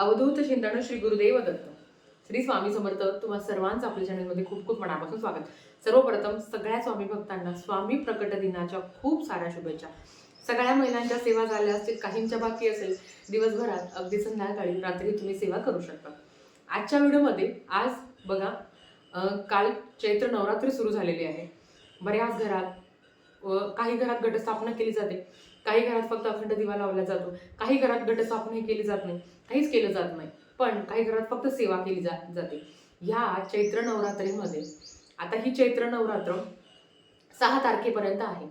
अवधूत चिंतन श्री गुरुदेव दत्त. श्री स्वामी समर्थ तुम्हा सर्वांचं आपल्या चॅनलमध्ये खूप खूप मनापासून स्वागत. सर्वप्रथम सगळ्या स्वामी भक्तांना स्वामी प्रकट दिनाच्या खूप साऱ्या शुभेच्छा. सगळ्या महिलांच्या सेवा झाल्या असतील काहींच्या बाकी असेल दिवसभरात अगदी संध्याकाळी रात्री तुम्ही सेवा करू शकता. आजच्या व्हिडिओमध्ये आज बघा काल चैत्र नवरात्री सुरू झालेली आहे. बऱ्याच घरात व काही घरात घटस्थापना केली जाते. काही घरात फक्त अखंड दिवा लावला जातो. काही घरात घटस्थापन हे केली जात नाही. काहीच केलं जात नाही. पण काही घरात फक्त सेवा केली जा जाते. ह्या चैत्र नवरात्रीमध्ये आता ही चैत्र नवरात्र सहा तारखेपर्यंत आहे.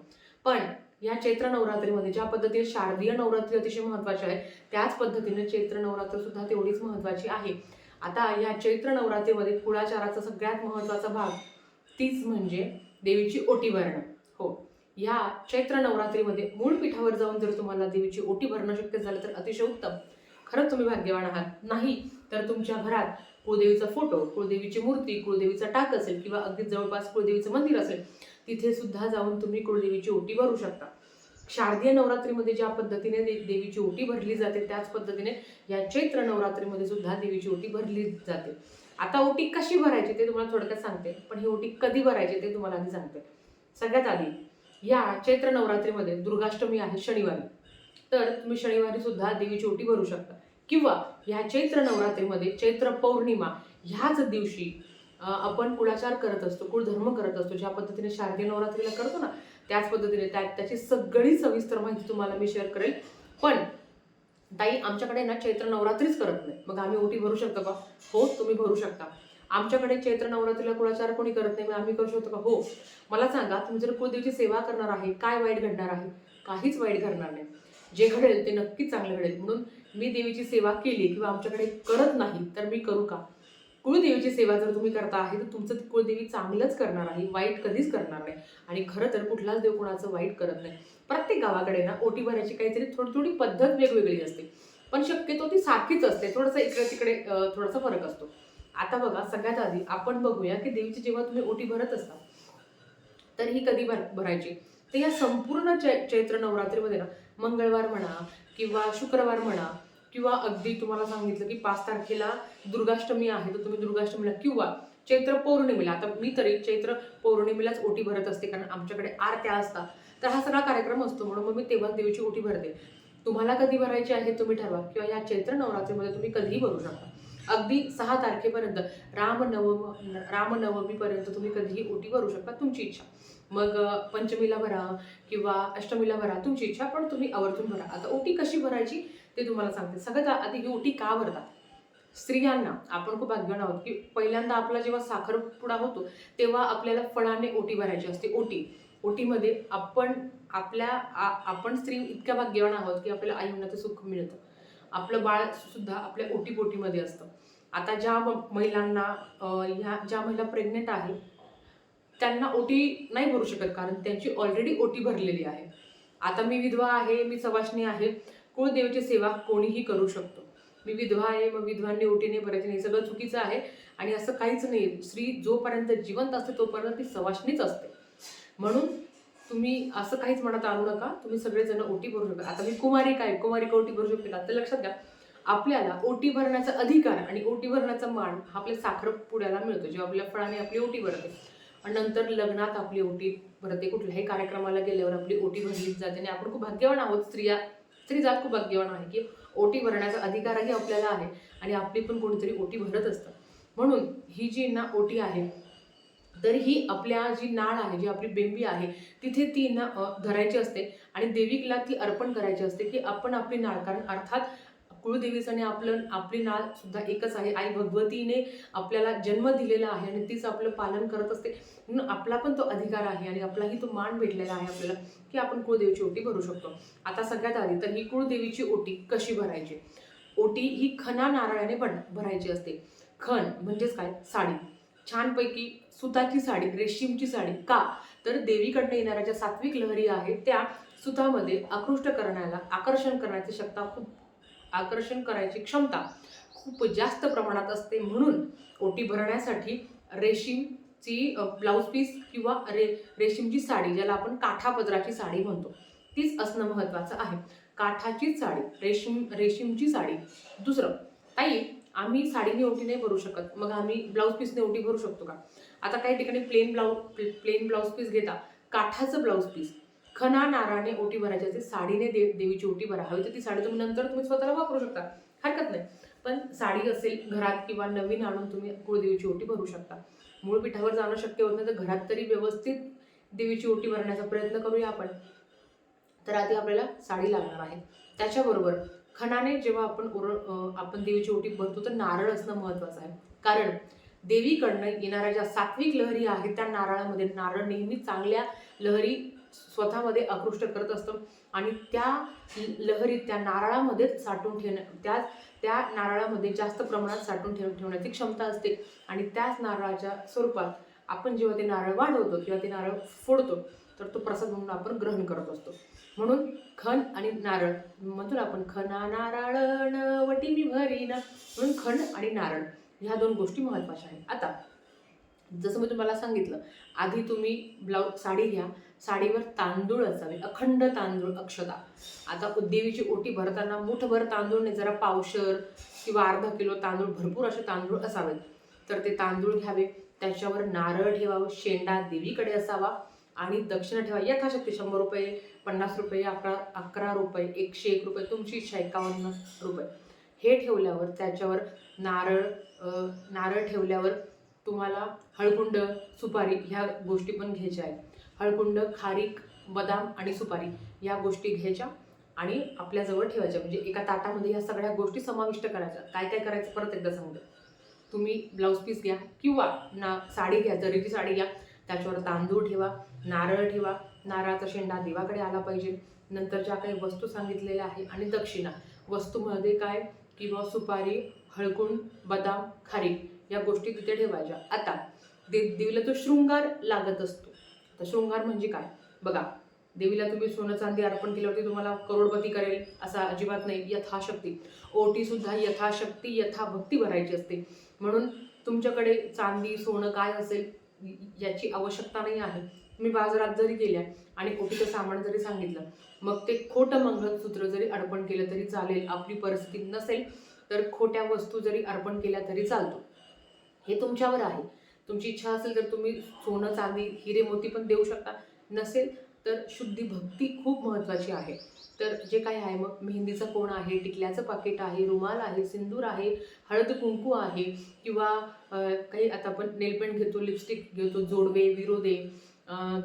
पण या चैत्र नवरात्रीमध्ये ज्या पद्धतीने शारदीय नवरात्री अतिशय महत्त्वाची आहे त्याच पद्धतीने चैत्र नवरात्र सुद्धा तेवढीच महत्त्वाची आहे. आता या चैत्र नवरात्रीमध्ये कुळाचाराचा सगळ्यात महत्त्वाचा भाग तीच म्हणजे देवीची ओटी भरणं. हो. या चैत्र नवरात्रीमध्ये मूळ पीठावर जाऊन जर तुम्हाला देवीची ओटी भरणं शक्य झालं तर अतिशय उत्तम. खरंच तुम्ही भाग्यवान आहात. नाही तर तुमच्या घरात कुळदेवीचा फोटो कुळदेवीची मूर्ती कुळदेवीचा टाक असेल किंवा अगदी जवळपास कुळदेवीचं मंदिर असेल तिथे सुद्धा जाऊन तुम्ही कुळदेवीची ओटी भरू शकता. शारदीय नवरात्रीमध्ये ज्या पद्धतीने दे- देवीची ओटी भरली जाते त्याच पद्धतीने या चैत्र नवरात्रीमध्ये सुद्धा देवीची ओटी भरली जाते. आता ओटी कशी भरायची ते तुम्हाला थोडक्यात सांगते पण ही ओटी कधी भरायची ते तुम्हाला आधी सांगते. सगळ्यात आधी या चैत्र नवरात्रीमध्ये दुर्गाष्टमी आहे शनिवारी. तर तुम्ही शनिवारी सुद्धा देवीची ओटी भरू शकता. किंवा ह्या चैत्र नवरात्रीमध्ये चैत्र पौर्णिमा ह्याच दिवशी आपण कुळाचार करत असतो कुळधर्म करत असतो ज्या पद्धतीने शारदीय नवरात्रीला करतो ना त्याच पद्धतीने त्या त्याची सगळी सविस्तर माहिती तुम्हाला मी शेअर करेल. पण ताई आमच्याकडे ना चैत्र नवरात्रीच करत नाही. मग आम्ही ओटी भरू शकतो का? हो तुम्ही भरू शकता. आमच्याकडे चैत्र नवरात्रीला कुळाचार कोणी करत नाही मग आम्ही करू शकतो का? हो. मला सांगा तुम्ही जर कुलदेवीची सेवा करणार आहे काय वाईट घडणार आहे? काहीच वाईट घडणार नाही. जे घडेल ते नक्कीच चांगलं घडेल. म्हणून मी देवीची सेवा केली किंवा आमच्याकडे करत नाही तर मी करू का? कुळदेवीची सेवा जर तुम्ही करता आहे तर तुमचं कुळदेवी चांगलंच करणार आहे वाईट कधीच करणार नाही. आणि खरं तर कुठलाच देव कुणाचं वाईट करत नाही. प्रत्येक गावाकडे ना ओटी भरायची काहीतरी थोडी थोडी पद्धत वेगवेगळी असते. पण शक्यतो ती सारखीच असते. थोडंसं इकडे तिकडे थोडासा फरक असतो. आता बघा सगळ्यात आधी आपण बघूया की देवीची जेव्हा तुम्ही ओटी भरत असता तर ही कधी भर भरायची? तर या संपूर्ण चै चैत्र नवरात्रीमध्ये ना मंगळवार म्हणा किंवा शुक्रवार म्हणा किंवा अगदी तुम्हाला सांगितलं की पाच तारखेला दुर्गाष्टमी आहे तर तुम्ही दुर्गाष्टमीला किंवा चैत्र पौर्णिमेला आता मी तरी चैत्र पौर्णिमेलाच ओटी भरत असते कारण आमच्याकडे आरत्या असतात. तर हा सगळा कार्यक्रम असतो म्हणून मग मी तेव्हा देवीची ओटी भरते. तुम्हाला कधी भरायची आहे तुम्ही ठरवा. किंवा या चैत्र नवरात्रीमध्ये तुम्ही कधीही भरू शकता. अगदी सहा तारखेपर्यंत रामनवम रामनवमीपर्यंत तुम्ही कधीही ओटी भरू शकता तुमची इच्छा. मग पंचमीला भरा किंवा अष्टमीला भरा तुमची इच्छा पण तुम्ही आवर्जून भरा. आता ओटी कशी भरायची ते तुम्हाला सांगते. सगळ्यात आधी ही ओटी का भरतात? स्त्रियांना. आपण खूप भाग्यवान आहोत की पहिल्यांदा आपला जेव्हा साखरपुडा होतो तेव्हा आपल्याला फळाने ओटी भरायची असते. ओटी. ओटीमध्ये आपण आपल्या आ- आपण स्त्री इतक्या भाग्यवान आहोत की आपल्याला आईवनाचं सुख मिळतं. आपलं बाळ सुद्धा आपल्या ओटीपोटीमध्ये असतं. आता ज्या म- महिलांना ह्या ज्या महिला प्रेग्नेंट आहे त्यांना ओटी नाही भरू शकत कारण त्यांची ऑलरेडी ओटी भरलेली आहे. आता मी विधवा आहे मी सवाशणी आहे कुळदेवीची सेवा कोणीही करू शकतो. मी विधवा आहे मग विधवांनी ओटीने भरायची नाही सगळं चुकीचं आहे. आणि असं काहीच नाही स्त्री जोपर्यंत जिवंत असते तोपर्यंत ती सवाशणीच असते. म्हणून तुम्ही असं काहीच म्हणत आणू नका. तुम्ही सगळेजण ओटी भरू शकता. आता मी कुमारी काय? कुमारी का ओटी भरू शकते का? तर लक्षात घ्या आपल्याला ओटी भरण्याचा अधिकार आणि ओटी भरण्याचा मान हा आपल्या साखरपुड्याला मिळतो. जेव्हा आपल्या फळाने आपली ओटी भरते. आणि नंतर लग्नात आपली ओटी भरते. कुठल्याही कार्यक्रमाला गेल्यावर आपली ओटी भरली जाते. आणि आपण खूप भाग्यवान आहोत. स्त्रिया स्त्री जात खूप भाग्यवान आहे की ओटी भरण्याचा अधिकारही आपल्याला आहे. आणि आपली पण कोणीतरी ओटी भरत असतं. म्हणून ही जी ना ओटी आहे तर ही आपल्या जी नाळ आहे जी आपली बेंबी आहे तिथे ती ना धरायची असते. आणि देवीला ती अर्पण करायची असते की आपण आपली नाळ कारण अर्थात कुळदेवीचं आणि आपलं आपली नाळ सुद्धा एकच आहे. आई भगवतीने आपल्याला जन्म दिलेला आहे आणि तीच आपलं पालन करत असते. म्हणून आपला पण तो अधिकार आहे आणि आपलाही तो मान भेटलेला आहे आपल्याला की आपण कुळदेवीची ओटी भरू शकतो. आता सगळ्यात आधी तर ही कुळदेवीची ओटी कशी भरायची? ओटी ही खना नारळाने बन भरायची असते. खण म्हणजेच काय? साडी. छानपैकी सुताची साडी रेशीमची साडी. का? तर देवीकडनं येणाऱ्या ज्या सात्विक लहरी आहेत त्या सुतामध्ये आकृष्ट करण्याला आकर्षण करण्याची क्षमता खूप आकर्षण करायची क्षमता खूप जास्त प्रमाणात असते. म्हणून ओटी भरण्यासाठी रेशीमची ब्लाऊज पीस किंवा रे रेशीमची साडी ज्याला आपण काठापदराची साडी म्हणतो तीच असणं महत्त्वाचं आहे. काठाची साडी रेशीम रेशीमची साडी. दुसरं ताई आम्ही साडीने ओटी नाही भरू शकत. मग आम्ही ब्लाऊज पीसने ओटी भरू शकतो का? आता काही ठिकाणी plain blouse plain blouse piece घेता काठाचं ब्लाऊज पीस खना नाराने ओटी भरायची असते साडीने दे देवीची ओटी भरा. हवी तर ती साडी तुम्ही नंतर तुम्ही स्वतःला वापरू शकता. हरकत नाही. पण साडी असेल घरात किंवा नवीन आणून तुम्ही कुळदेवीची ओटी भरू शकता. मूळ पीठावर जाणं शक्य होत नाही तर घरात तरी व्यवस्थित देवीची ओटी भरण्याचा प्रयत्न करूया आपण. तर आधी आपल्याला साडी लागणार आहे. त्याच्याबरोबर खणाने जेव्हा आपण ओर आपण देवीची ओटी भरतो तर नारळ असणं महत्वाचं आहे. कारण देवीकडनं येणाऱ्या ज्या सात्विक लहरी आहेत त्या नारळामध्ये नारळ नेहमी चांगल्या लहरी स्वतःमध्ये आकृष्ट करत असतो. आणि त्या लहरी त्या नारळामध्येच साठवून ठेवण्या त्या त्या नारळामध्ये जास्त प्रमाणात साठवून ठेव ठेवण्याची क्षमता असते. आणि त्याच नारळाच्या स्वरूपात आपण जेव्हा ते नारळ वाढवतो किंवा ते नारळ फोडतो तर तो प्रसाद म्हणून आपण ग्रहण करत असतो. म्हणून खण आणि नारळ म्हणतो ना आपण खना नारळ वटी मी भरीन. म्हणून खण आणि नारळ ह्या दोन गोष्टी महत्त्वाच्या आहेत. आता जसं मी तुम्हाला सांगितलं आधी तुम्ही ब्लाऊज साडी घ्या. साडीवर तांदूळ असावे अखंड तांदूळ अक्षता आता देवीची ओटी भरताना मुठभर तांदूळ नाही जरा पावशर किंवा अर्धा किलो तांदूळ भरपूर असे तांदूळ असावेत. तर ते तांदूळ घ्यावे. त्याच्यावर नारळ ठेवावं शेंडा देवीकडे असावा. आणि दक्षिणा ठेवा. यथाशक्ती शंभर रुपये पन्नास रुपये अकरा अकरा रुपये एकशे एक रुपये तुमची इच्छा एकावन्न रुपये. हे ठेवल्यावर त्याच्यावर नारळ नारळ ठेवल्यावर तुम्हाला हळकुंड सुपारी ह्या गोष्टी पण घ्यायच्या आहेत. हळकुंड खारीक बदाम आणि सुपारी या गोष्टी घ्यायच्या आणि आपल्याजवळ ठेवायच्या. म्हणजे एका ताटामध्ये ह्या सगळ्या गोष्टी समाविष्ट करायच्या. काय काय करायचं परत एकदा सांगतो तुम्ही ब्लाऊज पीस घ्या किंवा ना साडी घ्या जरीची साडी घ्या त्याच्यावर तांदूळ ठेवा नारळ ठेवा. नारळाचा शेंडा देवाकडे आला पाहिजे. नंतर ज्या काही वस्तू सांगितलेल्या आहे. आणि दक्षिणा. वस्तूमध्ये काय? किंवा सुपारी हळकून बदाम खारीक या गोष्टी तिथे ठेवायच्या. आता दे देवीला तो शृंगार लागत असतो. तर शृंगार म्हणजे काय? बघा देवीला तुम्ही सोनं चांदी अर्पण केल्यावरती तुम्हाला करोडपती करेल असा अजिबात नाही. यथाशक्ती. ओटी सुद्धा यथाशक्ती यथाभक्ती भरायची असते. म्हणून तुमच्याकडे चांदी सोनं काय असेल याची आवश्यकता नाही आहे. तुम्ही बाजारात जरी गेल्या आणि ओटीचं सामान जरी सांगितलं मग ते खोटं मंगळसूत्र जरी अर्पण केलं तरी चालेल आपली परिस्थिती नसेल तर खोट्या वस्तू जरी अर्पण केल्या तरी चालतो. हे तुमच्यावर आहे. तुमची इच्छा असेल तर तुम्ही सोनं चांदी हिरे मोती पण देऊ शकता. नसेल तर शुद्धी भक्ती खूप महत्त्वाची आहे. तर जे काही आहे मग मेहंदीचं कोण आहे टिकल्याचं पाकिट आहे रुमाल आहे सिंदूर आहे हळद कुंकू आहे किंवा काही आता आपण नेलपेंट घेतो लिपस्टिक घेतो जोडवे विरोदे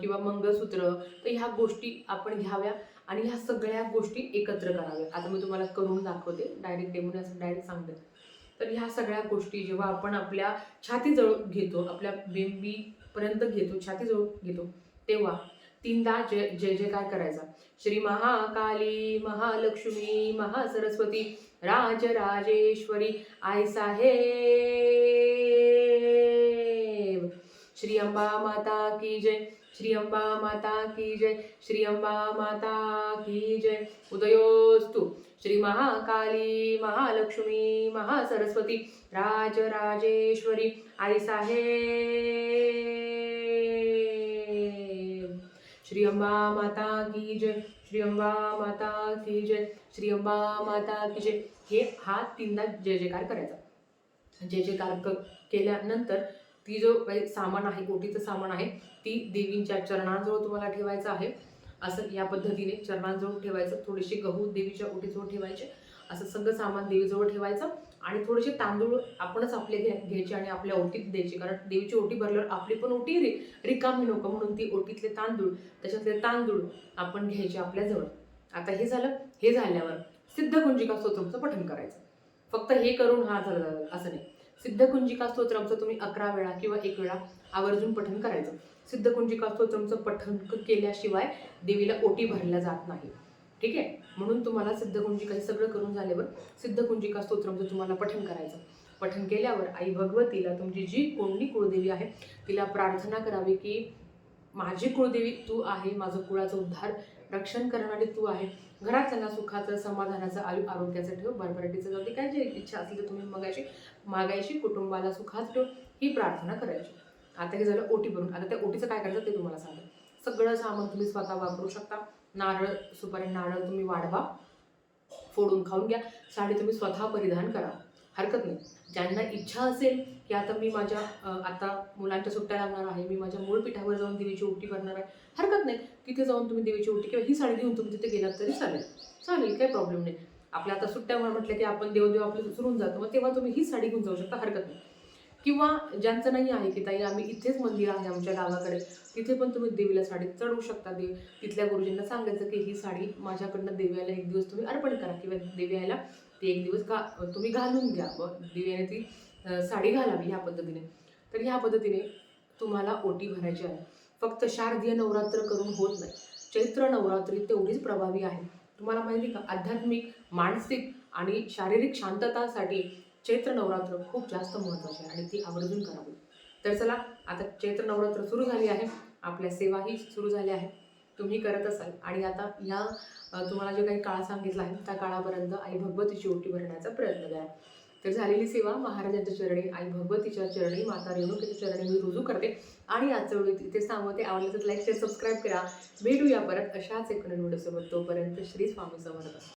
किंवा मंगळसूत्र तर ह्या गोष्टी आपण घ्याव्या आणि ह्या सगळ्या गोष्टी एकत्र कराव्या. आता मी तुम्हाला करून दाखवते डायरेक्ट डेमोने असं डायरेक्ट सांगते. तर ह्या सगळ्या गोष्टी जेव्हा आपण आपल्या छातीजवळ घेतो आपल्या बेंबीपर्यंत घेतो छातीजवळ घेतो तेव्हा तीनदा जय जय जयकार करायचा? श्री महाकाली महालक्ष्मी महासरस्वती राजराजेश्वरी आय साहेब! श्री अंबा माता की जय श्री अंबा माता की जय श्री अंबा माता की जय। उदयोस्तु श्री महाकाली महालक्ष्मी महासरस्वती राजराजेश्वरी आई साहेब श्री अंबा माता की जय श्री अंबा माता की जय श्री अंबा माता की जय। हे हा तीनदा जय जयकार करायचा. जय जयकार केल्यानंतर ती जो काही सामान आहे ओटीचं सामान आहे ती देवींच्या चरणांजवळ तुम्हाला ठेवायचं आहे. असं या पद्धतीने चरणांजवळ ठेवायचं थोडेसे गहू देवीच्या ओटीजवळ ठेवायचे असं सगळं सामान देवीजवळ ठेवायचं आणि थोडेसे तांदूळ आपणच आपले घ्या घ्यायचे आणि आपल्या ओटीत द्यायचे. कारण देवीची ओटी भरल्यावर आपली पण ओटी रि रिकामी नको म्हणून ती ओटीतले तांदूळ त्याच्यातले तांदूळ आपण घ्यायचे आपल्याजवळ आता हे झालं हे झाल्यावर सिद्धकुंजिका स्तोत्रमचं पठण करायचं. फक्त हे करून हा झालं असं नाही. सिद्धकुंजिका स्तोत्रमचं तुम्ही अकरा वेळा किंवा एक वेळा आवर्जून पठन करायचं. सिद्धकुंजिका स्तोत्रमचं पठन केल्याशिवाय देवीला ओटी भरल्या जात नाही. ठीक आहे? म्हणून तुम्हाला सिद्धकुंजिका हे सगळं करून झाल्यावर सिद्धकुंजिका स्तोत्रमचं तुम्हाला पठन करायचं. पठन केल्यावर आई भगवतीला तुमची जी कोणती कुळदेवी आहे तिला प्रार्थना करावी की माझी कुळदेवी तू आहे माझं कुळाचं उद्धार रक्षण करणारी तू आहे. घरात त्यांना सुखाचं समाधानाचं आयु आरोग्याचं ठेव भरभराटीचं जाऊ दे. काय जे इच्छा असली तर तुम्ही मगायची मागायची कुटुंबाला सुखात ठेव ही प्रार्थना करायची. आता हे झालं ओटी भरून. आता त्या ओटीचं काय करायचं ते तुम्हाला सांगते. सगळं सामान तुम्ही स्वतः वापरू शकता. नारळ सुपारी नारळ तुम्ही वाढवा. फोडून खाऊन घ्या. साडी तुम्ही स्वतः परिधान करा. हरकत नाही. ज्यांना इच्छा असेल की आता मी माझ्या आता मुलांच्या सुट्ट्या लागणार आहे मी माझ्या मूळ पीठावर जाऊन देवीची ओटी करणार आहे. हरकत नाही. तिथे जाऊन तुम्ही देवीची ओटी किंवा ही साडी घेऊन तुम्ही तिथे गेलात तरी चालेल. चालेल काही प्रॉब्लेम नाही. आपल्या आता सुट्ट्या म्हटलं की आपण देवदेव आपलं विसरून जातो मग तेव्हा तुम्ही ही साडी घेऊन जाऊ शकता हरकत नाही. किंवा ज्यांचं नाही आहे की ताई आम्ही इथेच मंदिर आहे आमच्या गावाकडे. तिथे पण तुम्ही देवीला साडी चढवू शकता देव. तिथल्या गुरुजींना सांगायचं की ही साडी माझ्याकडनं देव्याला एक दिवस तुम्ही अर्पण करा किंवा देव्याला ती एक दिवस का तुम्ही घालून घ्या. व देव्याने ती साडी घालावी ह्या पद्धतीने. तर ह्या पद्धतीने तुम्हाला ओटी भरायची आहे. फक्त शारदीय नवरात्र करून होत नाही. चैत्र नवरात्री तेवढीच प्रभावी आहे. तुम्हाला माहिती का? आध्यात्मिक मानसिक आणि शारीरिक शांततासाठी चैत्र नवरात्र खूप जास्त महत्त्वाची आहे आणि ती आवर्जून करावी. तर चला आता चैत्र नवरात्र सुरू झाली आहे. आपल्या सेवाही सुरू झाल्या आहेत. तुम्ही करत असाल. आणि आता या तुम्हाला जे काही काळ सांगितला आहे त्या काळापर्यंत आई भगवतीची ओटी भरण्याचा प्रयत्न द्या तर झालेली सेवा महाराजांच्या चरणी आई भगवतीच्या चरणी माता रेणुकीच्या चरणी मी रुजू करते. आणि आज वेळी इथे सांगते आवडलं तर लाईक शेअर सबस्क्राईब करा. भेटूया परत अशाच एक नवीन व्हिडिओसोबत तोपर्यंत श्री स्वामी समर्थ.